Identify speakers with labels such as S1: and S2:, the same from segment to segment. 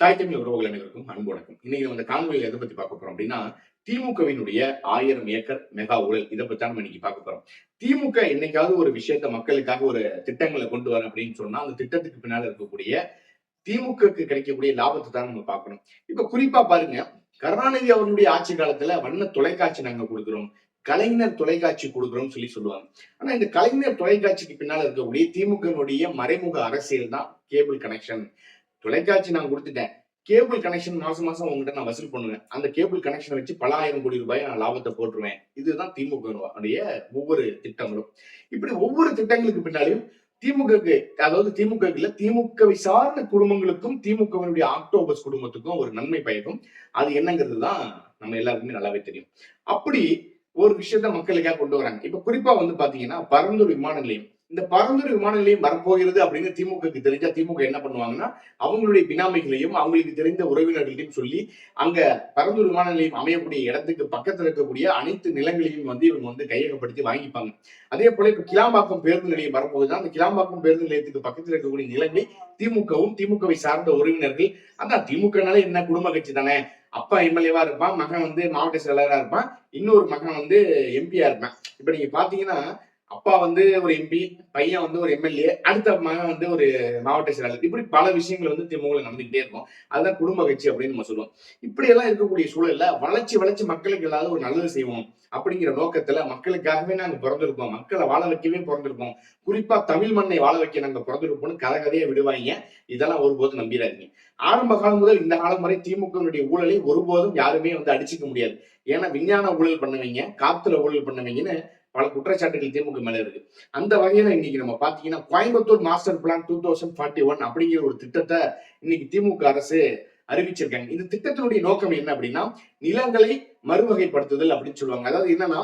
S1: தாய் தமிழ் உறவுகள் அனைவருக்கும் அன்பு வணக்கம். இன்னைக்கு நம்ம காணொலியில் எதை பத்தி பார்க்க போறோம் அப்படின்னா திமுகவினுடைய ஆயிரம் ஏக்கர் மெகா ஊழல். இதை பத்தி நம்ம இன்னைக்கு பார்க்க போறோம். திமுக என்னைக்காவது ஒரு விஷயத்த மக்களுக்காக ஒரு திட்டங்களை கொண்டு வர அப்படின்னு சொன்னா அந்த திட்டத்துக்கு பின்னால இருக்கக்கூடிய திமுகக்கு கிடைக்கக்கூடிய லாபத்தை தான் நம்ம பார்க்கணும். இப்ப குறிப்பா பாருங்க கருணாநிதி அவர்களுடைய ஆட்சி காலத்துல வண்ண தொலைக்காட்சி நாங்க கொடுக்குறோம். கலைஞர் தொலைக்காட்சி கொடுக்குறோம்னு சொல்லி சொல்லுவாங்க. ஆனா இந்த கலைஞர் தொலைக்காட்சிக்கு பின்னால் இருக்கக்கூடிய திமுகனுடைய மறைமுக அரசியல் தான் கேபிள் கனெக்ஷன். தொலைக்காட்சி நான் கொடுத்துட்டேன். கேபிள் கனெக்ஷன் மாசம் மாசம் உங்ககிட்ட நான் வசூல் பண்ணுவேன். அந்த கேபிள் கனெக்ஷனை வச்சு பல ஆயிரம் கோடி ரூபாய் நான் லாபத்தை போட்டுருவேன். இதுதான் திமுக ஒவ்வொரு திட்டங்களும். இப்படி ஒவ்வொரு திட்டங்களுக்கு பின்னாலையும் திமுகக்கு அதாவது திமுக இல்ல திமுகவை சார்ந்த குடும்பங்களுக்கும் திமுகவினுடைய ஆக்டோபஸ் குடும்பத்துக்கும் ஒரு நன்மை பயக்கும். அது என்னங்கிறது தான் நம்ம எல்லாருக்குமே நல்லாவே தெரியும். அப்படி ஒரு விஷயத்த மக்களுக்காக கொண்டு வராங்க. இப்ப குறிப்பா வந்து பாத்தீங்கன்னா பரந்தூர் விமான நிலையம். இந்த பரந்தூர் விமான நிலையம் வரப்போகிறது அப்படின்னு திமுகக்கு தெரிஞ்சா திமுக என்ன பண்ணுவாங்கன்னா அவங்களுடைய பினாமிகளையும் அவங்களுக்கு தெரிந்த உறவினர்களையும் சொல்லி அங்க பரந்தூர் விமான நிலையம் அமையக்கூடிய இடத்துக்கு பக்கத்துல இருக்கக்கூடிய அனைத்து நிலங்களையும் வந்து இவங்க வந்து கையகப்படுத்தி வாங்கிப்பாங்க. அதே போல இப்ப கிளாம்பாக்கம் பேருந்து நிலையம் வரும்போது அந்த கிளாம்பாக்கம் பேருந்து நிலையத்துக்கு பக்கத்தில் இருக்கக்கூடிய நிலங்களை திமுகவும் திமுகவை சார்ந்த உறவினர்கள் அதான் திமுகனால என்ன குடும்ப கட்சி தானே? அப்பா எம்எல்ஏவா இருப்பான் மகன் வந்து மாவட்ட செயலரா இருப்பான் இன்னொரு மகன் வந்து எம்பியா இருப்பான். இப்ப நீங்க பாத்தீங்கன்னா அப்பா வந்து ஒரு எம்பி பையன் வந்து ஒரு எம்எல்ஏ அடுத்த மகன் வந்து ஒரு மாவட்ட செயலாளர். இப்படி பல விஷயங்கள் வந்து திமுகவில் நடந்துகிட்டே இருக்கும். அதுதான் குடும்ப கட்சி அப்படின்னு நம்ம சொல்லுவோம். இப்படி எல்லாம் இருக்கக்கூடிய சூழல்ல வளர்ச்சி வளர்ச்சி மக்களுக்கு ஏதாவது ஒரு நல்லது செய்வோம் அப்படிங்கிற நோக்கத்துல மக்களுக்காகவே நாங்க பிறந்திருக்கோம். மக்களை வாழ வைக்கவே பிறந்திருக்கோம். குறிப்பா தமிழ் மண்ணை வாழ வைக்க நாங்க பிறந்திருப்போம்னு கதை கதையை விடுவாங்க. இதெல்லாம் ஒருபோதும் நம்பிடாதீங்க. ஆரம்ப காலம் முதல் இந்த காலம் வரை திமுகவினுடைய ஊழலை ஒருபோதும் யாருமே வந்து அடிச்சுக்க முடியாது. ஏன்னா விஞ்ஞான ஊழல் பண்ணுவீங்க காத்துல ஊழல் பண்ணுவீங்கன்னு பல குற்றச்சாட்டுகள் திமுக மேல இருக்கு. அந்த வகையில இன்னைக்கு நம்ம பாத்தீங்கன்னா Coimbatore master plan two thousand forty one அப்படிங்கிற ஒரு திட்டத்தை இன்னைக்கு திமுக அரசு அறிவிச்சிருக்காங்க. இந்த திட்டத்தினுடைய நோக்கம் என்ன அப்படின்னா நிலங்களை மறுவகைப்படுத்துதல் அப்படின்னு சொல்லுவாங்க. அதாவது என்னன்னா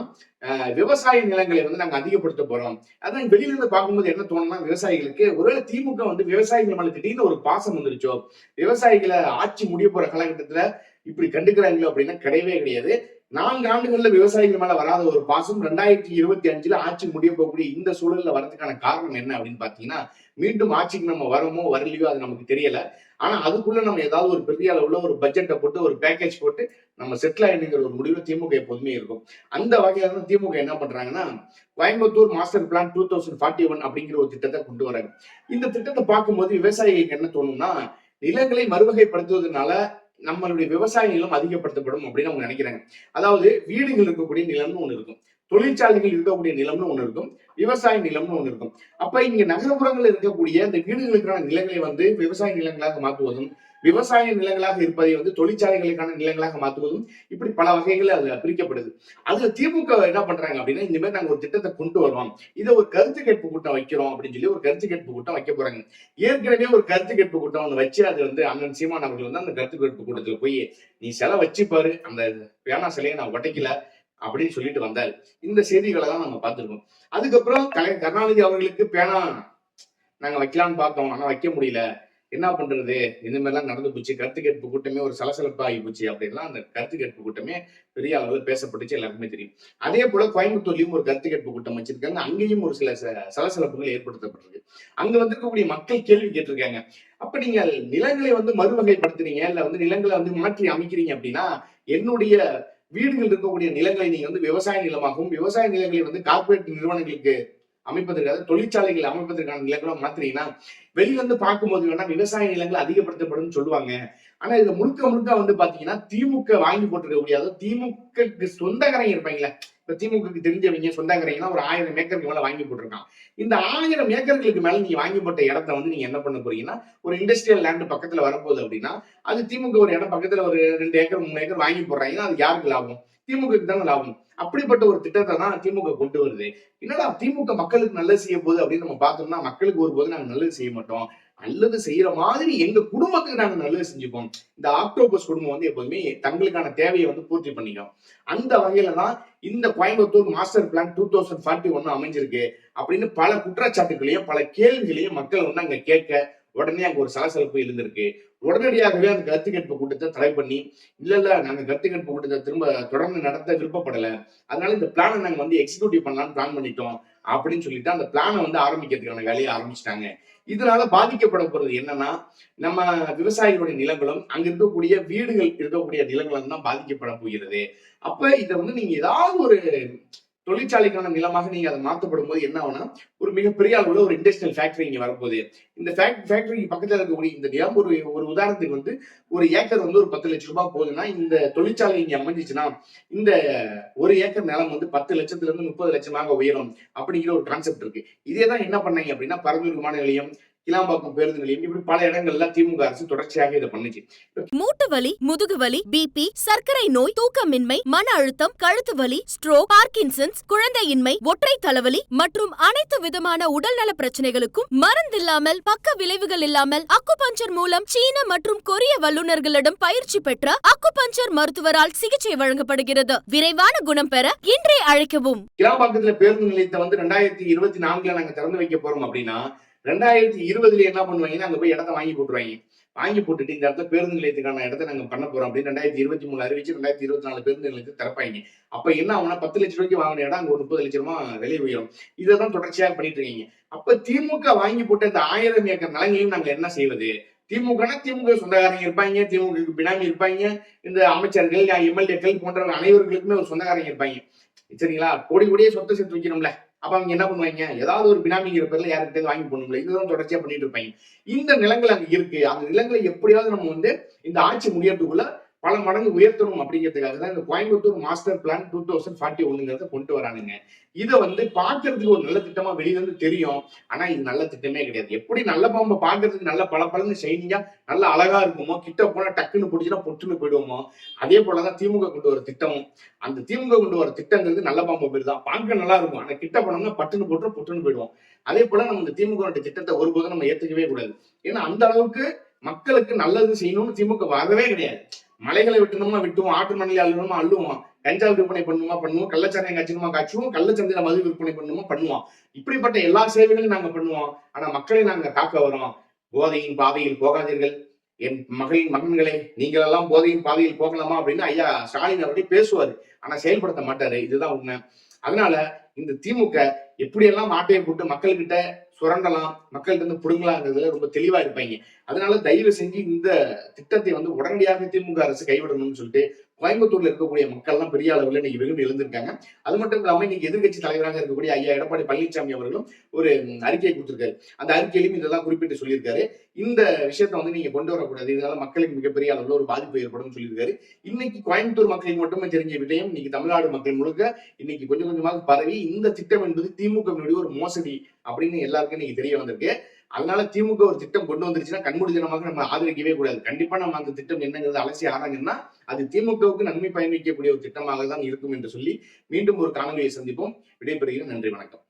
S1: விவசாய நிலங்களை வந்து நாங்க அதிகப்படுத்த போறோம். அதான் வெளியில இருந்து பார்க்கும்போது என்ன தோணும்னா விவசாயிகளுக்கு ஒருவேளை திமுக வந்து விவசாயிகள் மேல திடீர்னு ஒரு பாசம் வந்துருச்சோ விவசாயிகளை ஆட்சி முடிய போற காலகட்டத்துல இப்படி கண்டுக்கிறாங்களோ அப்படின்னா கிடையவே கிடையாது. நான்கு ஆண்டுகள்ல விவசாயிகள் மேல வராத ஒரு பாசம் ரெண்டாயிரத்தி இருபத்தி அஞ்சுல ஆட்சி முடிய போகக்கூடிய இந்த சூழல்ல வரதுக்கான காரணம் என்ன அப்படின்னு பாத்தீங்கன்னா மீண்டும் ஆட்சிக்கு நம்ம வரமோ வரலையோ அது நமக்கு தெரியல. ஆனா அதுக்குள்ள நம்ம ஏதாவது ஒரு பெரிய அளவுல ஒரு பட்ஜெட்டை போட்டு ஒரு பேக்கேஜ் போட்டு நம்ம செட்டில் ஆயிடுங்கிற ஒரு முடிவு திமுக எப்போதுமே இருக்கும். அந்த வகையில தான் திமுக என்ன பண்றாங்கன்னா Coimbatore master plan two thousand forty one அப்படிங்கிற ஒரு திட்டத்தை கொண்டு வராங்க. இந்த திட்டத்தை பார்க்கும்போது விவசாயிகளுக்கு என்ன தோணும்னா நிலங்களை மறுவகைப்படுத்துவதனால நம்மளுடைய விவசாய நிலம் அதிகப்படுத்தப்படும் அப்படின்னு அவங்க நினைக்கிறாங்க. அதாவது வீடுகள் இருக்கக்கூடிய நிலம்னு ஒண்ணு இருக்கும். தொழிற்சாலைகள் இருக்கக்கூடிய நிலம்னு ஒண்ணு இருக்கும். விவசாய நிலம்னு ஒண்ணு இருக்கும். அப்ப இங்க நகர்ப்புறங்கள் இருக்கக்கூடிய இந்த வீடுகளுக்கான நிலங்களை வந்து விவசாய நிலங்களாக மாற்றுவதும் விவசாய நிலங்களாக இருப்பதை வந்து தொழிற்சாலைகளுக்கான நிலங்களாக மாற்றுவதும் இப்படி பல வகைகள் அதுல பிரிக்கப்படுது. அதுல திமுக என்ன பண்றாங்க அப்படின்னா இந்த மாதிரி நாங்க ஒரு திட்டத்தை கொண்டு வருவோம். இதை ஒரு கருத்து கேட்பு கூட்டம் வைக்கிறோம் அப்படின்னு சொல்லி ஒரு கருத்து கேட்பு கூட்டம் வைக்க போறாங்க. ஏற்கனவே ஒரு கருத்து கேட்பு கூட்டம் ஒன்று வச்சு அது வந்து அண்ணன் சீமான் அவர்கள் வந்து அந்த கருத்து கேட்பு கூட்டத்துல போய் நீ சிலை வச்சு பாரு அந்த பேனா சிலையை நான் உடைக்கல அப்படின்னு சொல்லிட்டு வந்தாரு. இந்த செய்திகளை தான் நம்ம பார்த்திருக்கோம். அதுக்கப்புறம் கலை கருணாநிதி அவர்களுக்கு பேனா நாங்க வைக்கலாம்னு பார்த்தோம். ஆனா வைக்க முடியல. என்ன பண்றது? இந்த மாதிரிலாம் நடந்து போச்சு கருத்து கேட்பு கூட்டமே ஒரு சலசலப்பாகி போச்சு அப்படின்லாம் அந்த கருத்து கேட்பு கூட்டமே பெரிய அளவில் பேசப்பட்டுச்சு எல்லாருக்குமே தெரியும். அதே போல கோயம்புத்தூர்லயும் ஒரு கருத்து கேட்பு கூட்டம் வச்சிருக்காங்க. அங்கேயும் ஒரு சில சலசலப்புகள் ஏற்படுத்தப்பட்டிருக்கு. அங்க வந்திருக்கக்கூடிய மக்கள் கேள்வி கேட்டிருக்காங்க. அப்ப நீங்க நிலங்களை வந்து மறுவகைப்படுத்துறீங்க இல்ல வந்து நிலங்களை வந்து மாற்றி அமைக்கிறீங்க அப்படின்னா என்னுடைய வீடுகள் இருக்கக்கூடிய நிலங்களை நீங்க வந்து விவசாய நிலமாகவும் விவசாய நிலங்களை வந்து கார்பரேட் நிறுவனங்களுக்கு அமைப்பதற்காக தொழிற்சாலைகளை அமைப்பதற்கான நிலங்களும் மாத்திரீங்கன்னா வெளியில இருந்து பார்க்கும்போது வேணா விவசாய நிலங்கள் அதிகப்படுத்தப்படும் சொல்லுவாங்க. ஆனா இதுல முழுக்க முழுக்க வந்து பாத்தீங்கன்னா திமுக வாங்கி போட்டுருக்க முடியாது திமுக சொந்தக்காரங்க இருப்பாங்களே இப்ப திமுக தெரிஞ்சவங்க சொந்தக்காரங்கன்னா ஒரு ஆயிரம் ஏக்கருக்கு மேல வாங்கி போட்டிருக்கான் இந்த ஆயிரம் ஏக்கர்களுக்கு மேல நீங்க வாங்கி போட்ட இடத்த வந்து நீங்க என்ன பண்ண போறீங்கன்னா ஒரு இண்டஸ்ட்ரியல் லேண்ட் பக்கத்துல வரும்போது அப்படின்னா அது திமுக ஒரு இடம் பக்கத்துல ஒரு ரெண்டு ஏக்கர் மூணு ஏக்கர் வாங்கி போடுறாங்கன்னா அது யாருக்கு லாபம்? திமுக தானே லாபம். அப்படிப்பட்ட ஒரு திட்டத்தை தான் திமுக கொண்டு வருது. என்னடா திமுக மக்களுக்கு நல்லது செய்ய போகுது அப்படின்னு நம்ம பார்த்தோம்னா மக்களுக்கு ஒரு போது நாங்க நல்லது செய்ய மாட்டோம். நல்லது செய்யற மாதிரி எங்க குடும்பத்துக்கு நாங்க நல்லது செஞ்சுப்போம். இந்த ஆக்டோபஸ் குடும்பம் வந்து எப்போதுமே தங்களுக்கான தேவையை வந்து பூர்த்தி பண்ணிக்கும். அந்த வகையில தான் இந்த Coimbatore master plan two thousand forty ஒன்னு அமைஞ்சிருக்கு. அப்படின்னு பல குற்றச்சாட்டுகளையும் பல கேள்விகளையும் மக்கள் வந்து அங்க கேட்க உடனே அங்க ஒரு சலசலப்பு இருந்திருக்கு உடனடியாகவே அந்த கருத்து கேட்பு கூட்டத்தை தடை பண்ணி இல்ல இல்ல நாங்க கருத்து கேட்பு கூட்டத்தை திரும்ப தொடர்ந்து நடத்த விருப்பப்படல. அதனால இந்த பிளானை நாங்க வந்து எக்ஸிக்யூட்டிவ் பண்ணலாம்னு பிளான் பண்ணிட்டோம். அப்படின்னு சொல்லிட்டு அந்த பிளானை வந்து ஆரம்பிக்கிறதுக்கான வேலையை ஆரம்பிச்சிட்டாங்க. இதனால பாதிக்கப்பட போறது என்னன்னா நம்ம விவசாயிகளுடைய நிலங்களும் அங்க இருக்கக்கூடிய வீடுகள் இருக்கக்கூடிய நிலங்களும் தான் பாதிக்கப்பட போகிறது. அப்ப இதை வந்து நீங்க ஏதாவது ஒரு தொழிற்சாலைக்கான நிலமாக நீங்க அதை மாற்றப்படும் போது என்ன ஆகும்னா ஒரு மிகப்பெரிய அளவுல ஒரு இண்டஸ்ட்ரியல் ஃபேக்டரி இங்க வரப்போகுது. இந்த ஃபேக்டரிக்கு பக்கத்துல இருக்கக்கூடிய இந்த டேம் ஒரு ஒரு உதாரணத்துக்கு வந்து ஒரு ஏக்கர் வந்து ஒரு பத்து லட்சம் ரூபாய் போகுதுன்னா இந்த தொழிற்சாலை இங்க அமைஞ்சிச்சுன்னா இந்த ஒரு ஏக்கர் நிலம் வந்து பத்து லட்சத்துல இருந்து முப்பது லட்சமாக உயரும் அப்படிங்கிற ஒரு கான்செப்ட் இருக்கு. இதே தான் என்ன பண்ணாங்க அப்படின்னா பரந்தூர் விமான நிலையம் கிளாம்பாக்கம் பேருந்து நிலையம் இப்படி பல இடங்கள்ல திமுக அரசு தொடர்ச்சியாக இதை பண்ணுச்சு.
S2: மூட்டு வலி முதுகு வலி பிபி சர்க்கரை நோய் தூக்கமின்மை மன அழுத்தம் கழுத்து வலி ஸ்ட்ரோக் பார்க்கின்சன்ஸ் குழந்தையின்மை ஒற்றை தலைவலி மற்றும் அனைத்து விதமான உடல்நல பிரச்சனைகளுக்கும் மருந்தில்லாமல் பக்க விளைவுகள் இல்லாமல் அக்குபஞ்சர் மூலம் சீன மற்றும் கொரிய வல்லுநர்களிடம் பயிற்சி பெற்ற அக்குபஞ்சர் மருத்துவரால் சிகிச்சை வழங்கப்படுகிறது. விரைவான குணம் பெற இன்றே அழைக்கவும்.
S1: கிளாம்பாக்கத்துல பேருந்து நிலையத்தை வந்து ரெண்டாயிரத்தி இருபத்தி நான்குல நாங்க திறந்து வைக்க போறோம் அப்படின்னா ரெண்டாயிரத்தி இருபதுல என்ன பண்ணுவாங்கன்னா அங்க போய் இடத்த வாங்கி போட்டுருவாங்க. வாங்கி போட்டுட்டு இந்த இடத்த பேருந்து நிலையத்துக்கான இடத்த நாங்க பண்ண போறோம் அப்படின்னு ரெண்டாயிரத்தி இருபத்தி மூணு அறிவிச்சு ரெண்டாயிரத்தி இருபத்தி நாலு பேருந்து நிலையத்துக்கு திறப்பாங்க. அப்ப என்ன ஆகும்னா பத்து லட்சம் ரூபாய்க்கு வாங்கின இடம் அங்க ஒரு முப்பது லட்சம் ரூபாய் விலை உயரும். இதை தான் தொடர்ச்சியாக பண்ணிட்டு இருக்கீங்க. அப்ப திமுக வாங்கி போட்ட இந்த ஆயிரம் ஏக்கர் நிலங்களையும் நாங்க என்ன செய்வது? திமுகனா திமுக சொந்தக்காரங்க இருப்பாங்க திமுக பினாமி இருப்பாங்க. இந்த அமைச்சர்கள் எம்எல்ஏக்கள் போன்ற அனைவர்களுக்குமே ஒரு சொந்தக்காரங்க இருப்பாங்க. சரிங்களா? கோடி கோடியே சொத்தை சேர்த்து வைக்கணும்ல. அப்ப அவங்க என்ன பண்ணுவாங்க? ஏதாவது ஒரு பினாமிங்கிற பேர்ல யாருக்கிட்ட வாங்கி போடணும்ல இதுதான் தொடர்ச்சியா பண்ணிட்டு இருப்பாங்க. இந்த நிலங்கள் அங்க இருக்கு. அந்த நிலங்களை எப்படியாவது நம்ம வந்து இந்த ஆட்சி முடியறதுக்குள்ள பல மடங்கு உயர்த்தணும் அப்படிங்கிறதுக்காக தான் இந்த Coimbatore master plan two thousand forty ஒன்னுங்கிறத கொண்டு வரானுங்க. இதை வந்து பார்க்கறதுக்கு ஒரு நல்ல திட்டமா வெளியில இருந்து தெரியும். ஆனா இது நல்ல திட்டமே கிடையாது. எப்படி நல்ல பாம்பை பார்க்கறதுக்கு நல்ல பல பலன்னு ஷைனிங்கா நல்ல அழகா இருக்குமோ கிட்ட போனா டக்குன்னு பிடிச்சினா பொட்டுன்னு போயிடுவோமோ அதே போலதான் திமுக கொண்டு வர திட்டம் அந்த திமுக கொண்டு வர திட்டங்கிறது நல்ல பாம்பு பேர் தான் பார்க்க நல்லா இருக்கும். ஆனா கிட்ட போனோம்னா பட்டுன்னு போட்டு பொட்டுன்னு போயிடுவோம். அதே போல நம்ம இந்த திமுக திட்டத்தை ஒருபோதும் நம்ம ஏத்துக்கவே கூடாது. ஏன்னா அந்த அளவுக்கு மக்களுக்கு நல்லது செய்யணும்னு திமுக வரவே கிடையாது. மலைகளை விட்டணுமா விட்டுவோம் ஆட்டு மணலை அள்ளணுமா அள்ளுவோம். கஞ்சா விற்பனை பண்ணுமா பண்ணுவோம். கள்ளச்சாராயம் காய்ச்சணுமா காய்ச்சுவோம். கள்ளச்சந்தையில மது விற்பனை பண்ணுமா பண்ணுவோம். இப்படிப்பட்ட எல்லா சேவைகளையும் நாங்க பண்ணுவோம். ஆனா மக்களை நாங்க காக்க வரோம். போதையின் பாதையில் போகாதீர்கள். என் மகளின் மகன்களை நீங்கள் எல்லாம் போதையின் பாதையில் போகலாமா அப்படின்னு ஐயா ஸ்டாலின் அவர்கள் பேசுவாரு. ஆனா செயல்படுத்த மாட்டாரு. இதுதான் உண்மை. அதனால இந்த திமுக எப்படியெல்லாம் ஆட்டையை போட்டு மக்கள்கிட்ட சுரண்டலாம் மக்கள்கிட்ட இருந்து புடுங்கலாங்கிறதுல ரொம்ப தெளிவா இருப்பாங்க. அதனால தயவு செஞ்சு இந்த திட்டத்தை வந்து உடனடியாக திமுக அரசு கைவிடணும்னு சொல்லிட்டு கோயம்புத்தூர்ல இருக்கக்கூடிய மக்கள் எல்லாம் பெரிய அளவில் இன்னைக்கு விரும்பி எழுந்திருக்காங்க. அது மட்டும் இல்லாம இன்னைக்கு எதிர்கட்சி தலைவராக இருக்கக்கூடிய ஐயா எடப்பாடி பழனிசாமி அவர்களும் ஒரு அறிக்கையை கொடுத்திருக்காரு. அந்த அறிக்கையிலும் இதெல்லாம் குறிப்பிட்டு சொல்லியிருக்காரு. இந்த விஷயத்த வந்து நீங்க கொண்டு வரக்கூடாது. இதனால மக்களுக்கு மிகப்பெரிய அளவில் ஒரு பாதிப்பு ஏற்படும் சொல்லியிருக்காரு. இன்னைக்கு கோயம்புத்தூர் மக்களுக்கு மட்டுமே தெரிஞ்ச விடயம் இன்னைக்கு தமிழ்நாடு மக்கள் முழுக்க இன்னைக்கு கொஞ்சம் கொஞ்சமாக பரவி இந்த திட்டம் என்பது திமுகவினுடைய ஒரு மோசடி அப்படின்னு எல்லாரும் இருக்குன்னு இன்னைக்கு தெரிய வந்திருக்கு. அதனால திமுக ஒரு திட்டம் கொண்டு வந்துருச்சுன்னா கண்மூடித்தனமாக நம்ம ஆதரிக்கவே கூடாது. கண்டிப்பா நம்ம அந்த திட்டம் என்னங்கிறது அலசி ஆராங்கன்னா அது திமுகவுக்கு நன்மை பயணிக்கக்கூடிய ஒரு திட்டமாக தான் இருக்கும் என்று சொல்லி மீண்டும் ஒரு காணொலியை சந்திப்போம். விடைபெறுகிறேன். நன்றி வணக்கம்.